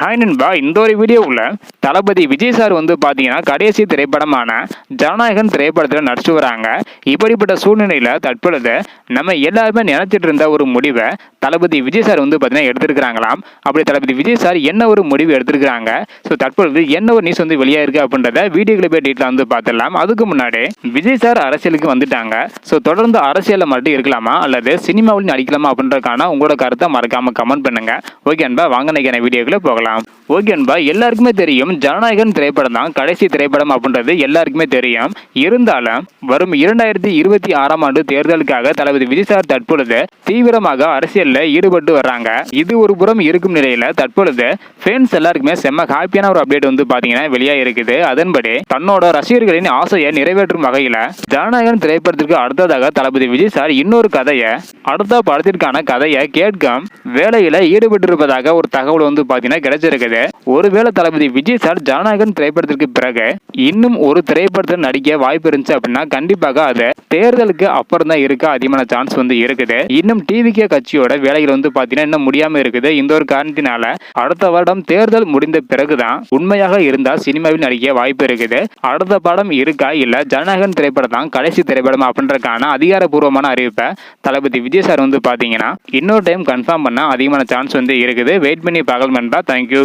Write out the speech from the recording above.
Hi நண்பா இந்த ஒரு வீடியோவில் தளபதி விஜய் சார் வந்து பார்த்தீங்கன்னா கடைசி திரைப்படமான ஜனநாயகன் திரைப்படத்தில் நடிச்சு வராங்க. இப்படிப்பட்ட சூழ்நிலையில் தற்பொழுது நம்ம எல்லாருமே நினைச்சிட்டு இருந்த ஒரு முடிவை தளபதி விஜய் சார் வந்து பார்த்தீங்கன்னா எடுத்திருக்கிறாங்களாம். அப்படி தளபதி விஜய் சார் என்ன ஒரு முடிவு எடுத்திருக்கிறாங்க? ஸோ தற்பொழுது என்ன ஒரு நியூஸ் வந்து வெளியாயிருக்கு அப்படின்றத வீடியோக்களை போய் டீட்டில் வந்து பார்த்துடலாம் அதுக்கு முன்னாடி விஜய் சார் அரசியலுக்கு வந்துட்டாங்க. ஸோ தொடர்ந்து அரசியலில் மட்டும் இருக்கலாமா? அல்லது சினிமாவில் நடிக்கலாமா அப்படின்றதுக்கான உங்களோட கருத்தை மறக்காமல் கமெண்ட் பண்ணுங்கள் ஓகே அன்பா வாங்க நினைக்கிற வீடியோக்களை Bogland. ஓகே அன்பா எல்லாருக்குமே தெரியும் ஜனநாயகன் திரைப்படம் தான் கடைசி திரைப்படம் அப்படின்றது எல்லாருக்குமே தெரியும். இருந்தாலும் வரும் இரண்டாயிரத்தி இருபத்தி ஆறாம் ஆண்டு தேர்தலுக்காக தளபதி விஜய் சார் தற்பொழுது தீவிரமாக அரசியலில் ஈடுபட்டு வர்றாங்க. இது ஒரு புறம் இருக்கும் நிலையில தற்பொழுது ஃபேன்ஸ் எல்லாருக்குமே செம்ம ஹாப்பியான ஒரு அப்டேட் வந்து பாத்தீங்கன்னா வெளியாக இருக்குது அதன்படி தன்னோட ரசிகர்களின் ஆசையை நிறைவேற்றும் வகையில ஜனநாயகன் திரைப்படத்திற்கு அடுத்ததாக தளபதி விஜய் சார் இன்னொரு கதையை அடுத்த படத்திற்கான கதையை கேட்கும் வேலையில ஈடுபட்டிருப்பதாக ஒரு தகவல் வந்து பாத்தீங்கன்னா கிடைச்சிருக்குது. ஒருவேளை தளபதி விஜய் சார் ஜனநாயகன் திரைப்படத்திற்கு பிறகு இன்னும் ஒரு திரைப்படத்தில் நடிக்க வாய்ப்பு இருந்துச்சு அப்படின்னா கண்டிப்பாக அது தேர்தலுக்கு அப்புறம் தான் இருக்க அதிகமான சான்ஸ் வந்து இருக்குது. இன்னும் டிவிகே கட்சியோட வேலைகள் வந்து பாத்தீங்கன்னா இன்னும் முடியாம இருக்குது. இந்த ஒரு காரணத்தினால அடுத்த வருடம் தேர்தல் முடிந்த பிறகுதான் உண்மையாக இருந்தால் சினிமாவில் நடிக்க வாய்ப்பு இருக்குது. அடுத்த படம் இருக்கா இல்ல ஜனநாயகன் திரைப்படம் தான் கடைசி திரைப்படம் அப்படின்றதுக்கான அதிகாரப்பூர்வமான அறிவிப்பை தளபதி விஜய் சார் வந்து பாத்தீங்கன்னா இன்னொரு டைம் கன்ஃபார்ம் பண்ண அதிகமான சான்ஸ் வந்து இருக்குது. வெயிட் பண்ணி பார்க்கலாம் தேங்க்யூ